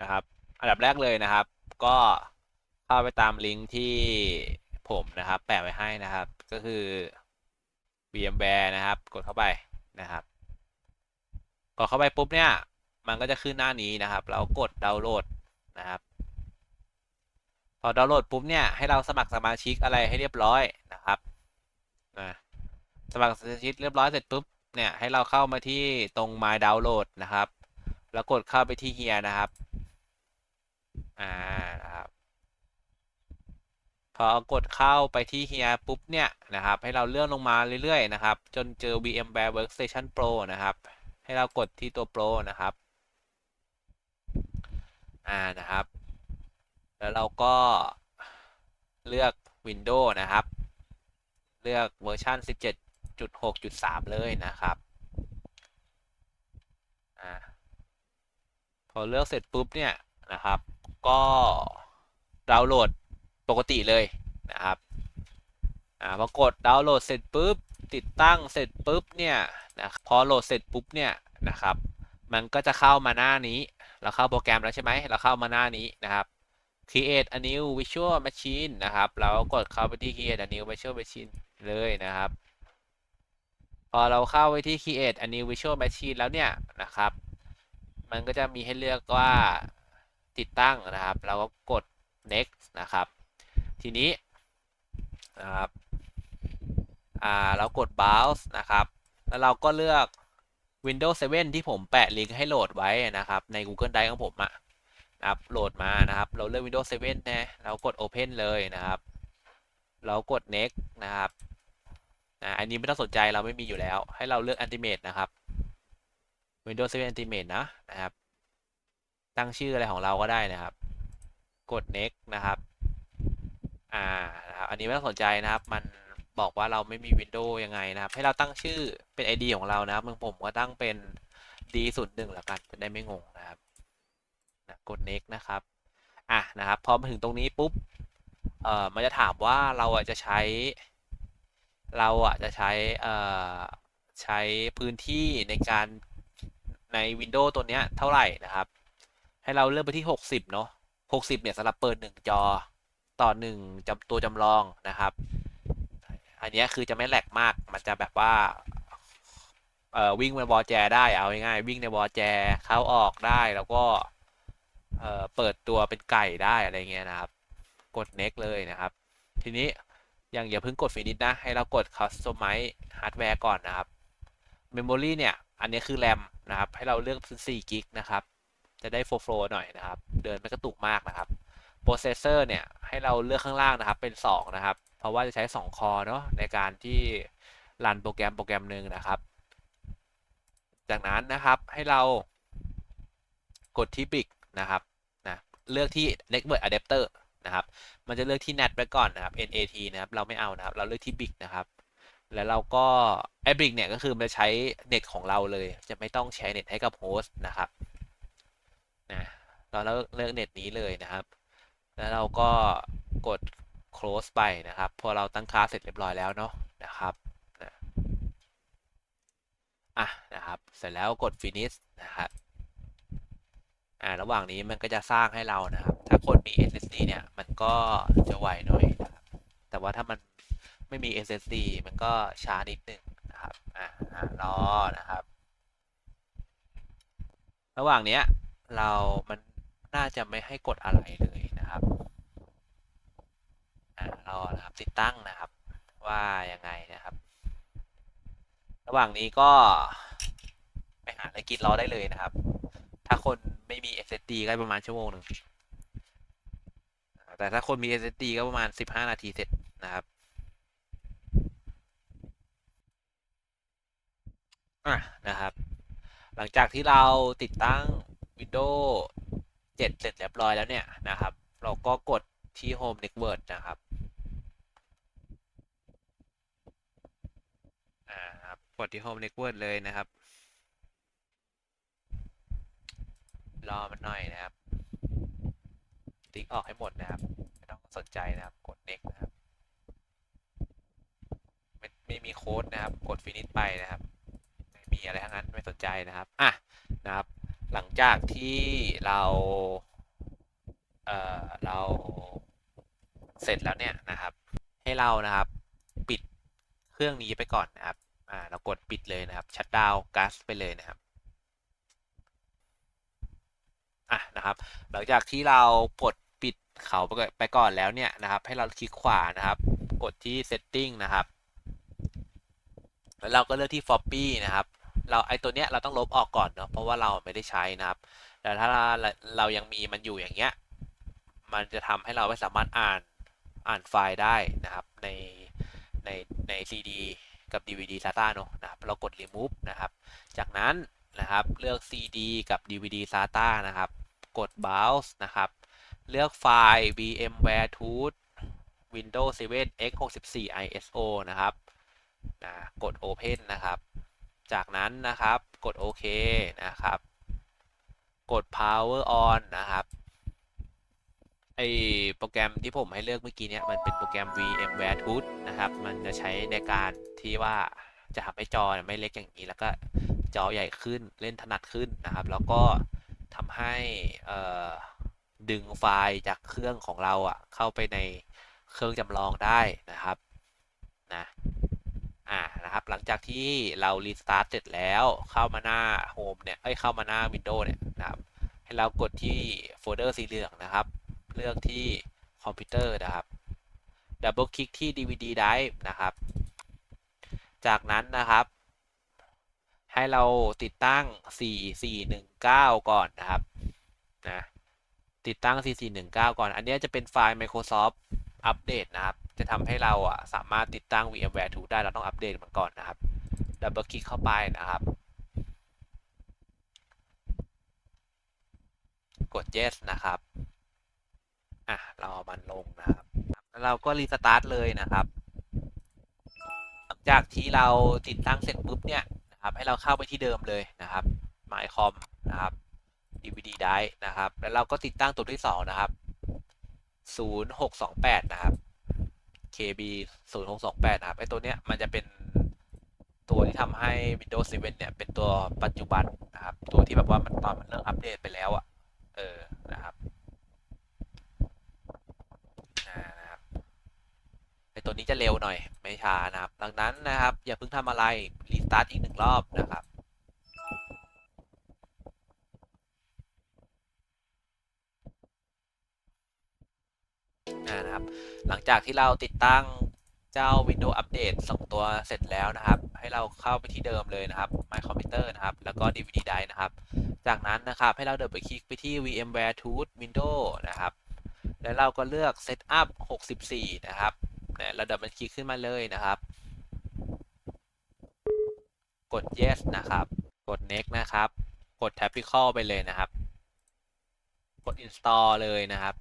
นะครับ อันดับแรกเลยนะครับ ก็เข้าไปตามลิงก์ที่ผมนะครับแปะไว้ให้นะครับ ก็คือ VMware นะครับ กดเข้าไปนะครับ กดเข้าไปปุ๊บเนี่ย มันก็จะขึ้นหน้านี้นะครับ เรากดดาวน์โหลดนะครับ พอดาวน์โหลดปุ๊บเนี่ย ให้เราสมัครสมาชิกอะไรให้เรียบร้อยนะครับนะสมัครสมาชิกเรียบร้อยเสร็จปุ๊บเนี่ยให้เราเข้ามาที่ตรง My Download นะครับ แล้วกดเข้าไปที่เฮียนะครับ อ่านะครับพอกดเข้าไปที่เฮียปุ๊บเนี่ยนะครับ ให้เราเลื่อนลงมาเรื่อยๆนะครับ จนเจอ VMware Workstation Pro นะครับ ให้เรากดที่ตัว Pro นะครับ อ่านะครับ แล้วเราก็เลือก Windows นะครับ เลือกเวอร์ชัน17.6.3 เลยนะครับอ่าพอเลือกเสร็จปุ๊บเนี่ยนะครับ ก็ดาวน์โหลดปกติเลยนะครับอ่าพอกดดาวน์โหลดเสร็จปุ๊บติดตั้งเสร็จปุ๊บเนี่ยนะพอโหลดเสร็จปุ๊บเนี่ยนะครับ มันก็จะเข้ามาหน้านี้ เราเข้าโปรแกรมแล้วใช่ไหมเราเข้ามาหน้านี้นะครับ create a new virtual machine นะครับเรากดเข้าไปที่ create a new virtual machine เลยนะครับ พอเราเข้าไปที่ create a new virtual machine แล้วเนี่ยนะครับ มันก็จะมีให้เลือกว่า ติดตั้งนะครับ เราก็กด next นะครับ ทีนี้นะครับอ่าเรากด browse นะครับ แล้วเราก็เลือก Windows 7 ที่ผมแปะลิงก์ให้โหลดไว้นะครับ ใน Google Drive ของผมอะนะครับโหลดมานะครับ เราเลือก Windows 7 นะเรากด Open เลยนะครับ เรากด next นะครับนะอันนี้ไม่ต้องสนใจเราไม่มีอยู่แล้ว ให้เราเลือก Ultimate นะครับ Windows 7 Ultimate นะนะครับ ตั้งชื่ออะไรของเราก็ได้นะครับ กด next นะครับอ่านะครับอันนี้ไม่ต้องสนใจนะครับ มันบอกว่าเราไม่มี Windows ยังไงนะครับ ให้เราตั้งชื่อเป็น ID ของเรานะครับมึงผมก็ตั้งเป็น D 0 1แล้วกันจะได้ไม่งงนะครับนะกด next นะครับอะนะครับพอมาถึงตรงนี้ปุ๊บเอ่อมันจะถามว่าเราอะจะใช้ เราอะจะใช้เอ่อใช้พื้นที่ในการใน Windows ตัวเนี้ยเท่าไหร่นะครับ ให้เราเลือกไปที่ 60 เนาะ60 เนี่ยสำหรับเปิด 1 จอ ต่อ 1จำตัวจำลองนะครับ อันนี้คือจะไม่แหลกมาก มันจะแบบว่าเอ่อวิ่งในวอลแจได้ เอาง่ายๆวิ่งในวอลแจเข้าออกได้ แล้วก็เอ่อเปิดตัวเป็นไก่ได้อะไรเงี้ยนะครับ กด next เลยนะครับ ทีนี้อยังอย่าเพิ่งกด finish นะ ให้เรากด customize hardware ก่อนนะครับ memory เนี่ย อันนี้คือ RAM นะครับ ให้เราเลือกเป็น4กิกนะครับ จะได้โฟล์หน่อยนะครับ เดินไม่กระตุกมากนะครับ processor เนี่ยให้เราเลือกข้างล่างนะครับเป็น 2 นะครับ เพราะว่าจะใช้ 2 คอเนาะในการที่รันโปรแกรมโปรแกรมหนึ่งนะครับ จากนั้นนะครับให้เรากดที่ big นะครับนะเลือกที่ network adapter นะครับ มันจะเลือกที่ NAT ไว้ก่อนนะครับ NAT นะครับ เราไม่เอานะครับ เราเลือกที่ big นะครับ แล้วเราก็ไอ้ big เนี่ยก็คือมันจะใช้เน็ตของเราเลย จะไม่ต้องใช้เน็ตให้กับโฮสต์นะครับ นะเราเลือกเลือกเน็ตนี้เลยนะครับ แล้วเราก็กด close ไปนะครับ พอเราตั้งค่าเสร็จเรียบร้อยแล้วเนาะนะครับนะอะนะครับ เสร็จแล้วกด finish นะครับอ่าระหว่างนี้มันก็จะสร้างให้เรานะครับ ถ้าคนมี SSD เนี่ย มันก็จะไวหน่อยนะครับ แต่ว่าถ้ามันไม่มี SSD มันก็ช้านิดนึงนะครับ อ่ารอนะครับ ระหว่างเนี้ย เรามันน่าจะไม่ให้กดอะไรเลยนะครับรอนะครับติดตั้งนะครับว่ายังไงนะครับ ระหว่างนี้ก็ไปหาอะไรกินรอได้เลยนะครับ ถ้าคนไม่มี SSD ก็ประมาณชั่วโมงหนึ่งแต่ถ้าคนมี SSD ก็ประมาณ 15 นาทีเสร็จนะครับอะนะครับ หลังจากที่เราติดตั้ง Windows 7 เสร็จเรียบร้อยแล้วเนี่ยนะครับ เราก็กดที่ Home Network นะครับอ่าครับกดที่ Home Network เลยนะครับ รอมันหน่อยนะครับ ติ๊กออกให้หมดนะครับ ไม่ต้องสนใจนะครับ กด next นะครับ ไม่ไม่มีโค้ดนะครับ กด finish ไปนะครับ ไม่มีอะไรทั้งนั้นไม่สนใจนะครับ อะ นะครับ ลังจากที่เราเอ่อเราเสร็จแล้วเนี่ยนะครับ ให้เรานะครับปิดเครื่องนี้ไปก่อนนะครับอ่าเรากดปิดเลยนะครับชัดดาวก๊าซไปเลยนะครับอะนะครับ หลังจากที่เรากดปิดเขาไปก่อนแล้วเนี่ยนะครับ ให้เราคลิกขวานะครับ กดที่ setting นะครับ แล้วเราก็เลือกที่ floppy นะครับ เราไอตัวเนี้ยเราต้องลบออกก่อนเนาะเพราะว่าเราไม่ได้ใช้นะครับ แต่ถ้าเรายังมีมันอยู่อย่างเงี้ยมันจะทำให้เราไม่สามารถอ่านอ่านไฟล์ได้นะครับ ในในใน CD กับ DVD SATA เนอะนะครับเรากด remove นะครับ จากนั้นนะครับเลือก CD กับ DVD SATA นะครับ กด browse นะครับ เลือกไฟล์ VMware tools Windows 7 x64 ISO นะครับนะกด Open นะครับ จากนั้นนะครับกดโอเคนะครับ กด power on นะครับไอโปรแกรมที่ผมให้เลือกเมื่อกี้เนี่ยมันเป็นโปรแกรม VMware Tools นะครับ มันจะใช้ในการที่ว่าจะทำให้จอไม่เล็กอย่างนี้ แล้วก็จอใหญ่ขึ้นเล่นถนัดขึ้นนะครับ แล้วก็ทำให้ดึงไฟล์จากเครื่องของเราอะเข้าไปในเครื่องจำลองได้นะครับนะ อ่านะครับหลังจากที่เรารีสตาร์ทเสร็จแล้วเข้ามาหน้าโฮมเนี่ยเอ้ยเข้ามาหน้า Windows เนี่ยนะครับให้เรากดที่โฟลเดอร์สีเหลืองนะครับ เลือกที่คอมพิวเตอร์นะครับดับเบิลคลิกที่ DVD drive นะครับ จากนั้นนะครับ ให้เราติดตั้ง 4419 ก่อนนะครับนะติดตั้ง 4419 ก่อน อันนี้จะเป็นไฟล์ Microsoft อัปเดตนะครับ จะทำให้เราอะสามารถติดตั้ง VMware 2 ได้เราต้องอัปเดตมันก่อนนะครับดับเบิลคลิกเข้าไปนะครับ กด yes นะครับอะเราเอามันลงนะครับ แล้วเราก็รีสตาร์ทเลยนะครับ หลังจากที่เราติดตั้งเสร็จปุ๊บเนี่ยนะครับ ให้เราเข้าไปที่เดิมเลยนะครับ MyCom นะครับ DVD drive นะครับ แล้วเราก็ติดตั้งตัวที่ 2 นะครับ 0628 นะครับ KB 0628นะครับไอตัวเนี้ยมันจะเป็นตัวที่ทำให้ Windows 7 เนี่ย เป็นตัวปัจจุบันนะครับ ตัวที่แบบว่ามันตอนมันเริ่มอัปเดตไปแล้วอะเออ นะครับนะครับไอตัวนี้จะเร็วหน่อย ไม่ช้านะครับ ดังนั้นนะครับ อย่าเพิ่งทำอะไร รีสตาร์ทอีกหนึ่งรอบนะครับ นะครับ หลังจากที่เราติดตั้งเจ้า Windows Update 2 ตัวเสร็จแล้วนะครับ ให้เราเข้าไปที่เดิมเลยนะครับ My Computer นะครับ แล้วก็ DVD Drive นะครับ จากนั้นนะครับให้เราเดินไปคลิกไปที่ VMware Tools Windows นะครับ แล้วเราก็เลือก Setup 64 นะครับเนี่ยเราเดินไปคลิกขึ้นมาเลยนะครับ กด yes นะครับ กด next นะครับ กด typical ไปเลยนะครับ กด install เลยนะครับ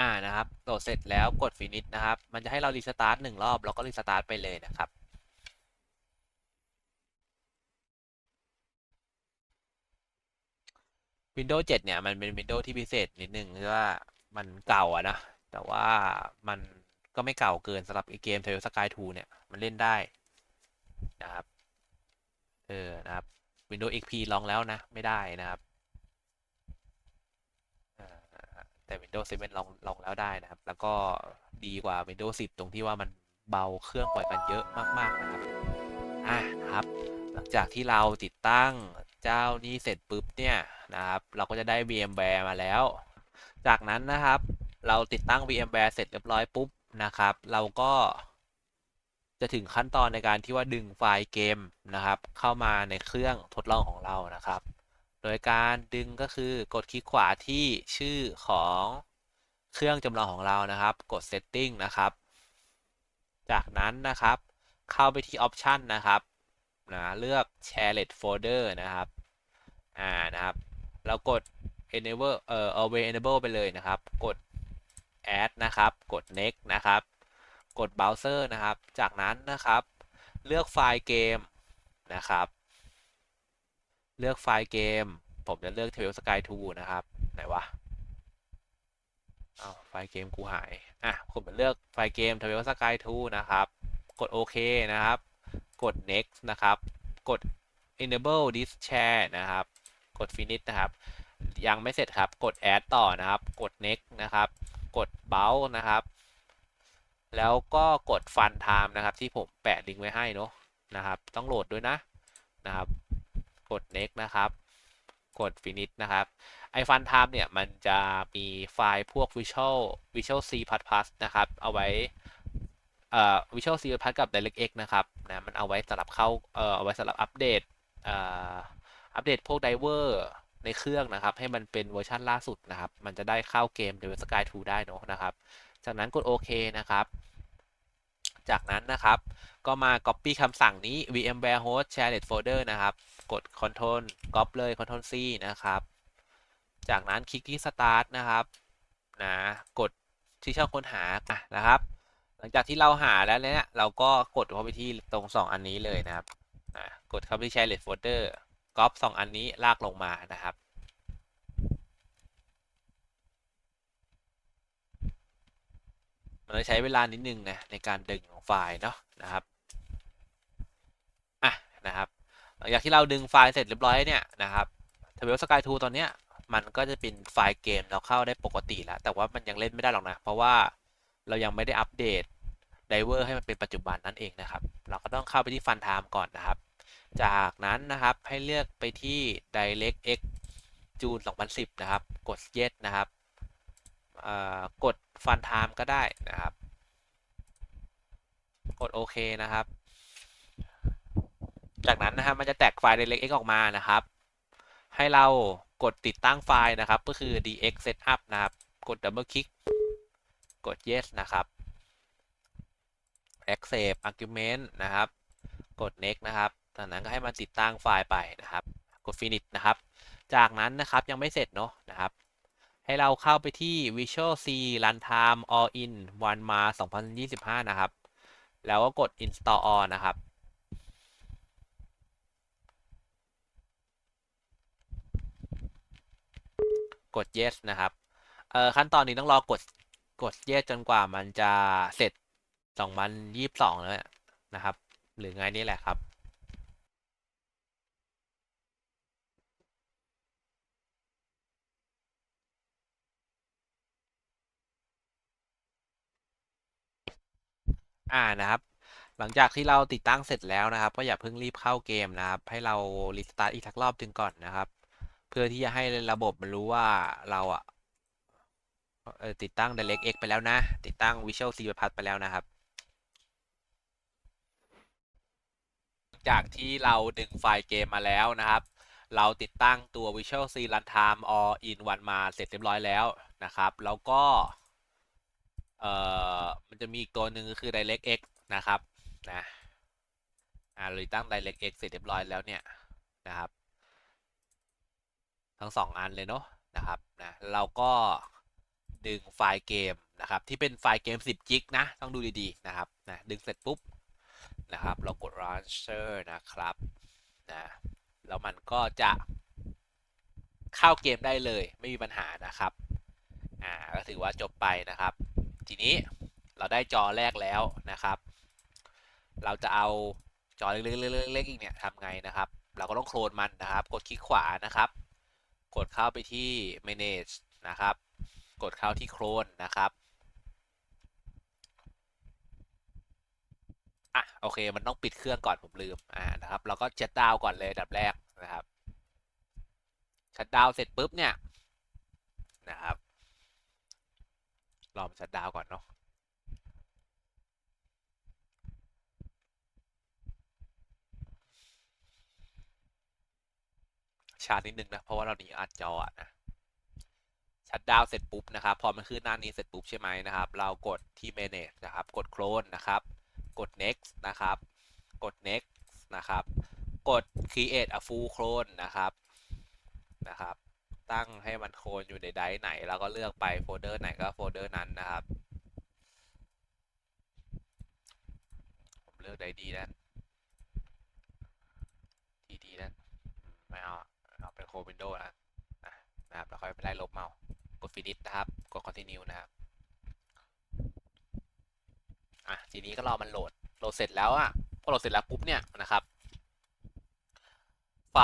อ่านะครับโหลดเสร็จแล้วกด finish นะครับ มันจะให้เรารีสตาร์ทหนึ่งรอบ แล้วก็รีสตาร์ทไปเลยนะครับ Windows 7เนี่ยมันเป็น Windows ที่พิเศษนิดนึงคือว่ามันเก่าอะนะ แต่ว่ามันก็ไม่เก่าเกินสำหรับเกม t a l Sky 2 เนี่ย มันเล่นได้นะครับ เออนะครับ Windows XP ลองแล้วนะ ไม่ได้นะครับ แต่ Windows 7ลองลองแล้วได้นะครับ แล้วก็ดีกว่า Windows 10 ตรงที่ว่ามันเบาเครื่องกว่ากันเยอะมาก ๆ นะครับ อะนะครับ หลังจากที่เราติดตั้งเจ้านี้เสร็จปุ๊บเนี่ยนะครับ เราก็จะได้ VMware มาแล้ว จากนั้นนะครับ เราติดตั้ง VMware เสร็จเรียบร้อยปุ๊บนะครับ เราก็จะถึงขั้นตอนในการที่ว่าดึงไฟล์เกมนะครับ เข้ามาในเครื่องทดลองของเรานะครับ โดยการดึงก็คือกดคลิกขวาที่ชื่อของเครื่องจำลองของเรานะครับ กด setting นะครับ จากนั้นนะครับ เข้าไปที่ option นะครับนะเลือก shared folder นะครับ อ่า นะครับแล้วกด enable เอ่อ always enable ไปเลยนะครับ กด add นะครับ กด next นะครับ กด browser นะครับ จากนั้นนะครับ เลือกไฟล์เกมนะครับ เลือกไฟล์เกม ผมจะเลือก t a l Sky 2 นะครับ ไหนวะเอาไฟล์เกมกูหาย อะ ผมจะเลือกไฟล์เกม t a l Sky 2 นะครับ กดโอเคนะครับ กด next นะครับ กด enable this share นะครับ กด finish นะครับ ยังไม่เสร็จครับ กด add ต่อนะครับ กด next นะครับ กด browse นะครับ แล้วก็กด fun time นะครับ ที่ผมแปะลิงก์ไว้ให้เนอะนะครับ ต้องโหลดด้วยนะ นะครับ กด next นะครับ กด finish นะครับ ไอฟันไทม์เนี่ย มันจะมีไฟล์พวก Visual Visual C++ plus plus นะครับ เอาไว้เอ่อ Visual C++ plus กับ DirectX นะครับนะมันเอาไว้สำหรับเข้าเอ่อเอาไว้สำหรับอัปเดตเอ่ออัปเดตพวกไดเวอร์ในเครื่องนะครับ ให้มันเป็นเวอร์ชันล่าสุดนะครับ มันจะได้เข้าเกม Devil Sky 2 ได้เนะนะครับ จากนั้นกดโอเคนะครับ จากนั้นนะครับ ก็มา copy คำสั่งนี้ vmware host shared folder นะครับ กด control copy เลย control C นะครับ จากนั้นคลิกที่ start นะครับ นะ กดที่ช่องค้นหาอะนะครับ หลังจากที่เราหาแล้วเนี่ย เราก็กดเข้าไปที่ตรง 2 อันนี้เลยนะครับอะกดเข้าไปที่ shared folder ก๊อป2อันนี้ลากลงมานะครับ มันจะใช้เวลานิดนึงนะในการดึงของไฟล์เนาะนะครับอะนะครับหลังจากที่เราดึงไฟล์เสร็จเรียบร้อยเนี่ยนะครับ t r a v e l Sky 2ตอนเนี้ยมันก็จะเป็นไฟล์เกมเราเข้าได้ปกติแล้ว แต่ว่ามันยังเล่นไม่ได้หรอกนะ เพราะว่าเรายังไม่ได้อัปเดตไดเวอร์ให้มันเป็นปัจจุบันนั่นเองนะครับ เราก็ต้องเข้าไปที่ Fun Time ก่อนนะครับ จากนั้นนะครับให้เลือกไปที่ DirectX June 2010 นะครับ กด Yes นะครับ กด Fun Time ก็ได้นะครับ กดโอเคนะครับ จากนั้นนะครับมันจะแตกไฟล์ DirectX ออกมานะครับ ให้เรากดติดตั้งไฟล์นะครับ ก็คือ dx setup นะครับ กด double click กด yes นะครับ accept argument นะครับ กด next นะครับจากนั้นก็ให้มันติดตั้งไฟล์ไปนะครับ กด finish นะครับ จากนั้นนะครับยังไม่เสร็จเนาะนะครับ ให้เราเข้าไปที่ Visual C Runtime All in One Ma 2025 นะครับ แล้วก็กด install all นะครับ กด yes นะครับ เอ่อ ขั้นตอนนี้ต้องรอกด กด yes จนกว่ามันจะเสร็จ 2022 แล้วนะครับ หรือไงนี่แหละครับ อ่านะครับ หลังจากที่เราติดตั้งเสร็จแล้วนะครับ ก็อย่าเพิ่งรีบเข้าเกมนะครับ ให้เรารีสตาร์ทอีกสักรอบจึงก่อนนะครับ เพื่อที่จะให้ระบบมันรู้ว่าเราอะติดตั้ง DirectX ไปแล้วนะ ติดตั้ง Visual C ไปแล้วนะครับ จากที่เราดึงไฟล์เกมมาแล้วนะครับ เราติดตั้งตัว Visual C Runtime All in One มาเสร็จเรียบร้อยแล้วนะครับ แล้วก็ เอ่อมันจะมีอีกตัวหนึ่งก็คือ DirectX นะครับนะอ่าเราตั้ง DirectX เสร็จเรียบร้อยแล้วเนี่ยนะครับ ทั้งสองอันเลยเนาะนะครับนะเราก็ดึงไฟล์เกมนะครับ ที่เป็นไฟล์เกม 10 จิกนะ ต้องดูดีๆนะครับนะดึงเสร็จปุ๊บนะครับ เรากด launcher นะครับนะแล้วมันก็จะเข้าเกมได้เลยไม่มีปัญหานะครับ อ่า ก็ถือว่าจบไปนะครับ ทีนี้เราได้จอแรกแล้วนะครับ เราจะเอาจอเล็กๆๆๆอีกเนี่ยทำไงนะครับ เราก็ต้องโคลนมันนะครับ กดคลิกขวานะครับ กดเข้าไปที่ manage นะครับ กดเข้าที่โคลนนะครับอะโอเค มันต้องปิดเครื่องก่อนผมลืมอ่านะครับ เราก็ชัดดาวก่อนเลยดับแรกนะครับชัดดาวเสร็จปุ๊บเนี่ยนะครับ รอมันชัดดาวก่อนเนาะชาร์จนิดนึงนะ เพราะว่าเราหนีอัดจออะนะชัดดาวเสร็จปุ๊บนะครับ พอมันขึ้นหน้านี้เสร็จปุ๊บใช่ไหมนะครับ เรากดที่ manage นะครับ กด clone นะครับ กด next นะครับ กด next นะครับ กด create a full clone นะครับ นะครับ ตั้งให้มันโคลนอยู่ในไดร์ไหน แล้วก็เลือกไปโฟลเดอร์ไหนก็โฟลเดอร์นั้นนะครับ ผมเลือกไดร์ดีนั่นทีดีนั่นไม่เอาเอาเป็นโควินโดว์นะนะครับแล้วค่อยไปไล่ลบเมา กด finish นะครับ กด continue นะครับ อะ ทีนี้ก็รอมันโหลด โหลดเสร็จแล้วอะ พอโหลดเสร็จแล้วปุ๊บเนี่ยนะครับ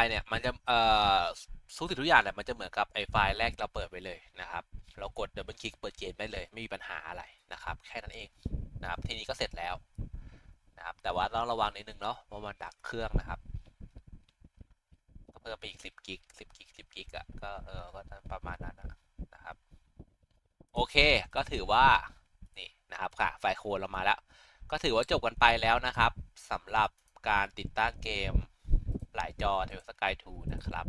ล์เนี่ยมันจะเอ่อทุกสิ่งทุกอย่างเนี่ยมันจะเหมือนกับไอ้ไฟล์แรกเราเปิดไปเลยนะครับ เรากดดับเบิลคลิกเปิดเกมได้เลย ไม่มีปัญหาอะไรนะครับ แค่นั้นเองนะครับทีนี้ก็เสร็จแล้วนะครับแต่ว่าต้องระวังนิดนึงเนาะเพราะมันดักเครื่องนะครับก็เพิ่มไปอีกสิบกิกสิบกิกสิบกิกอะก็เออก็ประมาณนั้นนะนะครับ โอเคก็ถือว่านี่นะครับค่ะไฟล์โค้ดเรามาแล้ว ก็ถือว่าจบกันไปแล้วนะครับสำหรับการติดตั้งเกม หลายจอเทลสกายทูนะครับ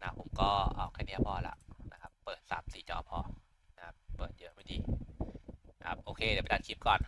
นะผมก็เอาแค่นี้พอละนะครับ เปิด 3 4 จอพอนะครับเปิดเยอะไม่ดีนะครับโอเค เดี๋ยวไปตัดคลิปก่อน